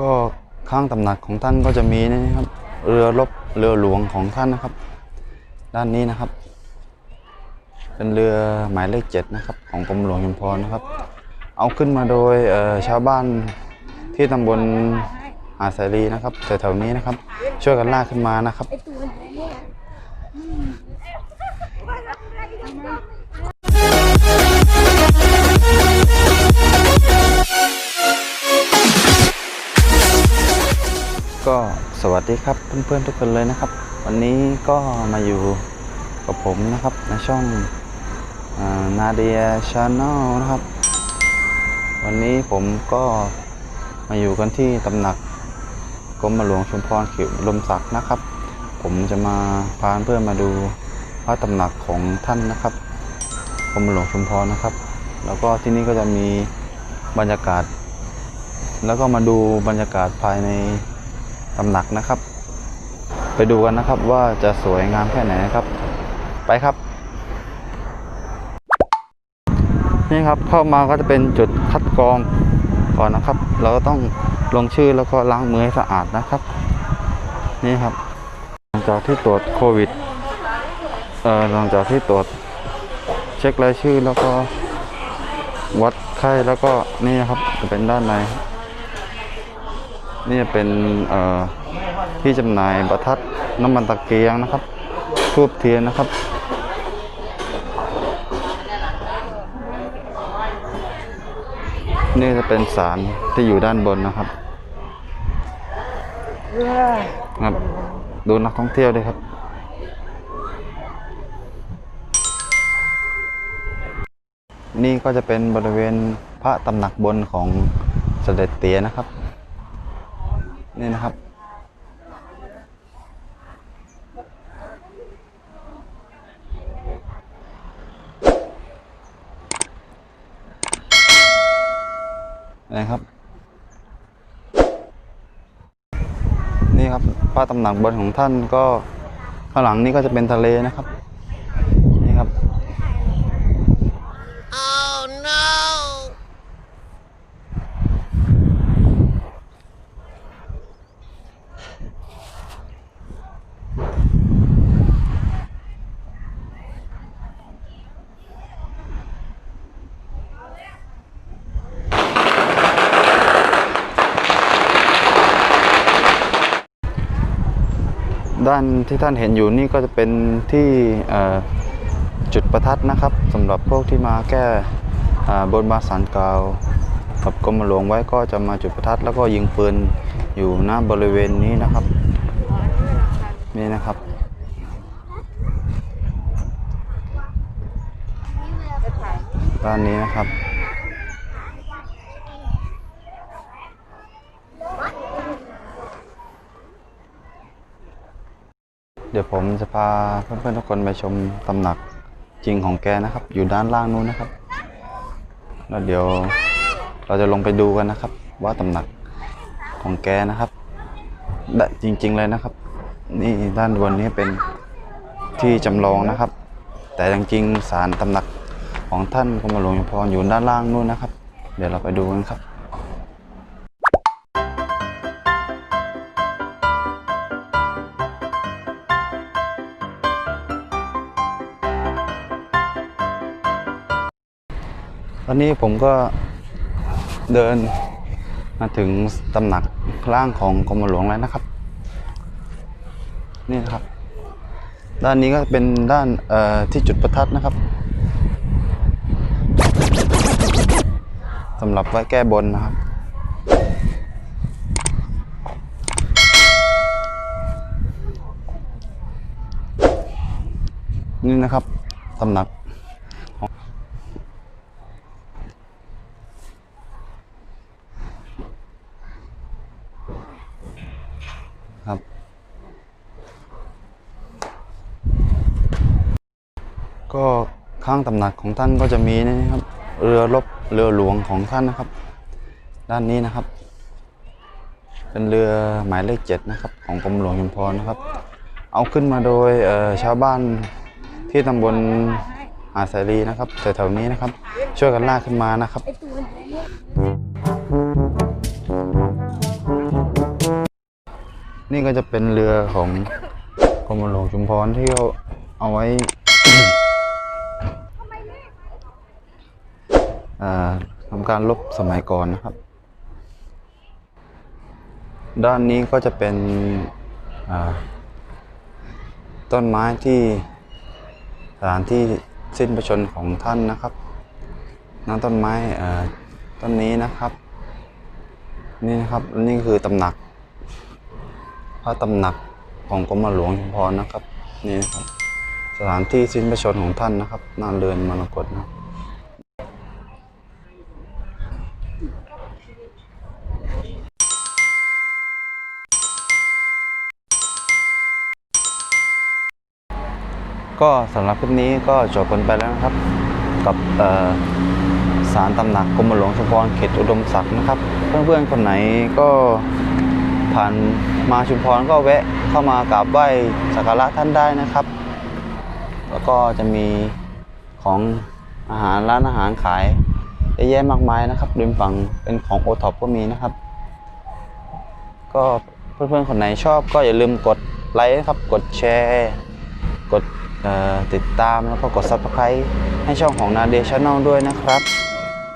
ก็ข้างตำหนักของท่านก็จะมีนี่นะครับ เรือรบเรือหลวงของท่านนะครับ ด้านนี้นะครับ เป็นเรือหมายเลขเจ็ดนะครับ ของกรมหลวงชุมพรนะครับ เอาขึ้นมาโดยชาวบ้านที่ตำบลหาสายรีนะครับแถวๆนี้นะครับ ช่วยกันลากขึ้นมานะครับ วัสดีครับเพื่อนๆทุกคนเลยนะครับ วันนี้ก็มาอยู่กับผมนะครับในช่องนาเดียชาแนลนะครับ วันนี้ผมก็มาอยู่กันที่ตำหนักกรมหลวงชุมพรเขียวลมศักดิ์นะครับ ผมจะมาพาเพื่อนมาดูพระตำหนักของท่านนะครับกรมหลวงชุมพรนะครับ แล้วก็ที่นี่ก็จะมีบรรยากาศ แล้วก็มาดูบรรยากาศภายใน ตำหนักนะครับ ไปดูกันนะครับว่าจะสวยงามแค่ไหนนะครับ ไปครับ นี่ครับเข้ามาก็จะเป็นจุดคัดกรองก่อนนะครับ เราก็ต้องลงชื่อแล้วก็ล้างมือให้สะอาดนะครับ นี่ครับ หลังจากที่ตรวจโควิดเอ่อหลังจากที่ตรวจเช็ครายชื่อแล้วก็วัดไข้แล้วก็นี่ครับจะเป็นด้านใน นี่เป็นที่จำหน่ายประทัดน้ำมันตะเกียงนะครับทูบเทียนนะครับ นี่จะเป็นสารที่อยู่ด้านบนนะครับครับดูนักท่องเที่ยวด้วยครับนี่ก็จะเป็นบริเวณพระตำหนักบนของเสด็จเตียนะครับ นี่นะครับ นะครับ นี่ครับพระตำหนักบนของท่านก็ข้างหลังนี่ก็จะเป็นทะเลนะครับ นี่ครับ ด้านที่ท่านเห็นอยู่นี่ก็จะเป็นที่จุดประทัดนะครับสำหรับพวกที่มาแก้บนบาสารกล่าวกับกรมหลวงไว้ก็จะมาจุดประทัด แล้วก็ยิงปืนอยู่หน้าบริเวณนี้นะครับ นี่นะครับด้านนี้นะครับ เดี๋ยวผมจะพาเพื่อนๆทุกคนไปชมตำหนักจริงของแกนะครับ อยู่ด้านล่างนู้นนะครับ แล้วเดี๋ยวเราจะลงไปดูกันนะครับ ว่าตำหนักของแกนะครับได้จริง ๆเลยนะครับ นี่ด้านบนนี้เป็นที่จำลองนะครับ แต่จริงๆศาลตำหนักของท่านกรมหลวงชุมพรอยู่ด้านล่างนู้นนะครับ เดี๋ยวเราไปดูกันครับ อนนี้ผมก็เดินมาถึงตำหนักล่างของกรมหลวงแล้วนะครับ นี่นะครับ ด้านนี้ก็เป็นด้านที่จุดประทัดนะครับสำหรับไว้แก้บนนะครับ นี่นะครับตำหนัก ก็ข้างตำหนักของท่านก็จะมีนะครับ เรือรบเรือหลวงของท่านนะครับ ด้านนี้นะครับ เป็นเรือหมายเลขเจ็ดนะครับ ของกรมหลวงชุมพรนะครับ เอาขึ้นมาโดยชาวบ้านที่ตำบลหาสายรีนะครับแถวๆนี้นะครับ ช่วยกันลากขึ้นมานะครับไอตัวไหนเนี่ยนี่ก็จะเป็นเรือของกรมหลวงชุมพรที่เขาเอาไว้ อ่า ทำการลบสมัยก่อนนะครับ ด้านนี้ก็จะเป็นต้นไม้ที่สถานที่สิ้นพระชนม์ของท่านนะครับนั่นต้นไม้ต้นนี้นะครับ นี่นะครับนี่คือตำหนักพระตำหนักของกรมหลวงชุมพรนะครับ นี่นะครับ สถานที่สิ้นพระชนม์ของท่านนะครับน้าเรือนมรกตนะ ก็สำหรับคลิปนี้ก็จบกันไปแล้วนะครับ กับสารตำหนักกรมหลวงชุมพรเขตอุดมศักดิ์นะครับ เพื่อนๆคนไหนก็ผ่านมาชุมพรก็แวะเข้ามากราบไหว้สักการะท่านได้นะครับ แล้วก็จะมีของอาหารร้านอาหารขายเยอะแยะมากมายนะครับริมฝั่งเป็นของโอท็อปก็มีนะครับ ก็เพื่อนๆคนไหนชอบก็อย่าลืมกดไลค์นะครับ กดแชร์ กด ติดตามแล้วก็กด subscribe ให้ช่องของนาเดียชแนลด้วยนะครับ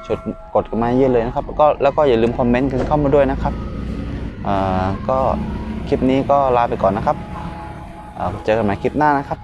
ชดกดกันมาเยอะเลยนะครับแล้วก็แล้วก็อย่าลืมคอมเมนต์กันเข้ามาด้วยนะครับก็คลิปนี้ก็ลาไปก่อนนะครับเจอกันใหม่คลิปหน้านะครับ